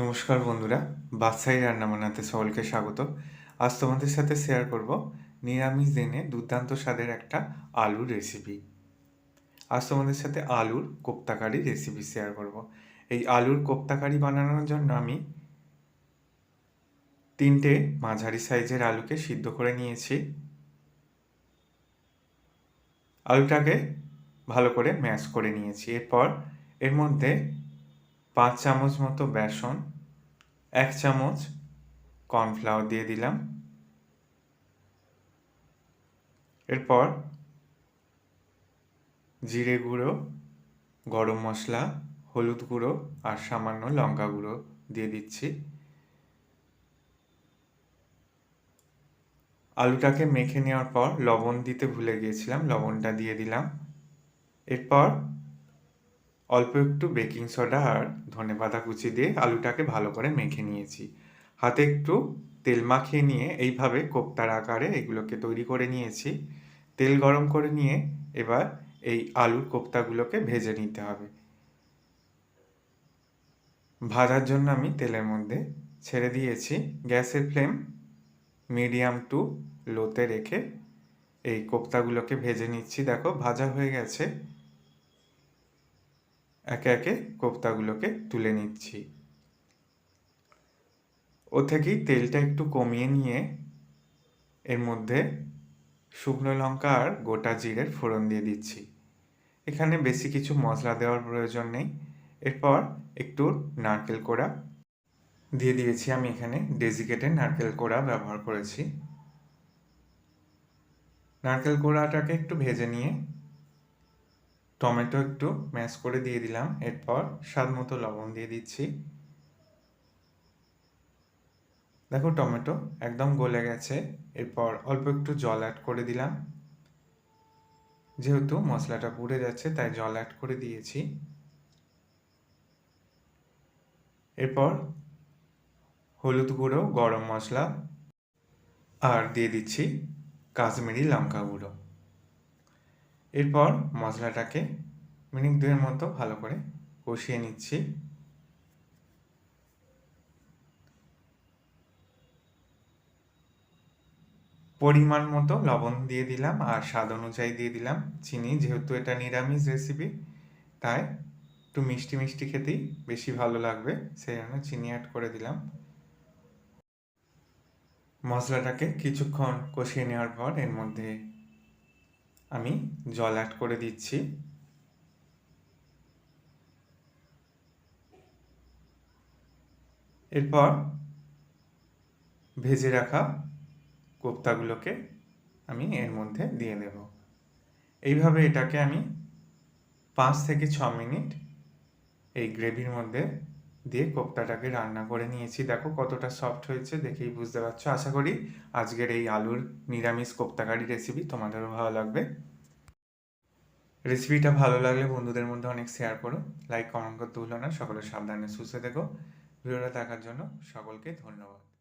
নমস্কার বন্ধুরা বাদশাহী রান্না বানাতে সকলকে স্বাগত। আজ তোমাদের সাথে শেয়ার করব নিরামিষ দিনে দুর্দান্ত স্বাদের একটা আলুর রেসিপি আজ তোমাদের সাথে আলুর কোপ্তাকারি রেসিপি শেয়ার করব। এই আলুর কোপ্তাকারি বানানোর জন্য আমি তিনটে মাঝারি সাইজের আলুকে সিদ্ধ করে নিয়েছি। আলুটাকে ভালো করে ম্যাশ করে নিয়েছি। এরপর এর মধ্যে পাঁচ চামচ মতো বেসন, এক চামচ কর্নফ্লাওয়ার দিয়ে দিলাম। এরপর জিরে গুঁড়ো, গরম মশলা, হলুদ গুঁড়ো আর সামান্য লঙ্কা গুঁড়ো দিয়ে দিচ্ছি। আলুটাকে মেখে নেওয়ার পর লবণ দিতে ভুলে গিয়েছিলাম, লবণটা দিয়ে দিলাম। এরপর অল্প একটু বেকিং সোডা আর ধনে পাতা কুচি দিয়ে আলুটাকে ভালো করে মেখে নিয়েছি। হাতে একটু তেল মাখিয়ে নিয়ে এইভাবে কোপ্তার আকারে এগুলোকে তৈরি করে নিয়েছি। তেল গরম করে নিয়ে এবার এই আলুর কোপ্তাগুলোকে ভেজে নিতে হবে। ভাজার জন্য আমি তেলের মধ্যে ছেড়ে দিয়েছি গ্যাসের ফ্লেম মিডিয়াম টু লোতে রেখে এই কোপ্তাগুলোকে ভেজে নিচ্ছি। দেখো ভাজা হয়ে গেছে। একে একে কোপ্তাগুলোকে তুলে নিচ্ছি। ও থেকেই তেলটা একটু কমিয়ে নিয়ে এর মধ্যে শুকনো লঙ্কা আর গোটা জিরের ফোড়ন দিয়ে দিচ্ছি। এখানে বেশি কিছু মশলা দেওয়ার প্রয়োজন নেই। এরপর একটু নারকেল কোড়া দিয়ে দিয়েছি আমি এখানে। ডেজিকেটেড নারকেল কোড়া ব্যবহার করেছি। নারকেল কোড়াটাকে একটু ভেজে নিয়ে টমেটো একটু ম্যাশ করে দিয়ে দিলাম। এরপর স্বাদ মতো লবণ দিয়ে দিচ্ছি। দেখো টমেটো একদম গলে গেছে। এরপর অল্প একটু জল অ্যাড করে দিলাম। যেহেতু মশলাটা পুড়ে যাচ্ছে, তাই জল অ্যাড করে দিয়েছি। এরপর হলুদ গুঁড়ো, গরম মশলা আর দিয়ে দিচ্ছি কাশ্মীরি লঙ্কা গুঁড়ো। এরপর মশলাটাকে মিনিট দুয়ের মতো ভালো করে কষিয়ে নিচ্ছি। পরিমাণ মতো লবণ দিয়ে দিলাম আর স্বাদ অনুযায়ী দিয়ে দিলাম চিনি, যেহেতু এটা নিরামিষ রেসিপি তাই একটু মিষ্টি মিষ্টি খেতেই বেশি ভালো লাগবে, সেই জন্য চিনি অ্যাড করে দিলাম। মশলাটাকে কিছুক্ষণ কষিয়ে নেওয়ার পর এর মধ্যে আমি জল অ্যাড করে দিচ্ছি। এরপর ভেজে রাখা কোপ্তাগুলোকে আমি এর মধ্যে দিয়ে দেব। এইভাবে এটাকে আমি পাঁচ থেকে ছ মিনিট এই গ্রেভির মধ্যে দিয়ে কোপ্তাটাকে রান্না করে নিয়েছি। দেখো কতটা সফট হয়েছে দেখেই বুঝতে পারছ। আশা করি আজকের এই আলুর নিরামিষ কোপ্তাকারি রেসিপি তোমাদেরও ভালো লাগবে। রেসিপিটা ভালো লাগলে বন্ধুদের মধ্যে অনেক শেয়ার করো। লাইক কমেন্ট করতে ভুলো না। সকলে সাবধানে সুস্থ থেকো। ভিডিওটা দেখার জন্য সকলকে ধন্যবাদ।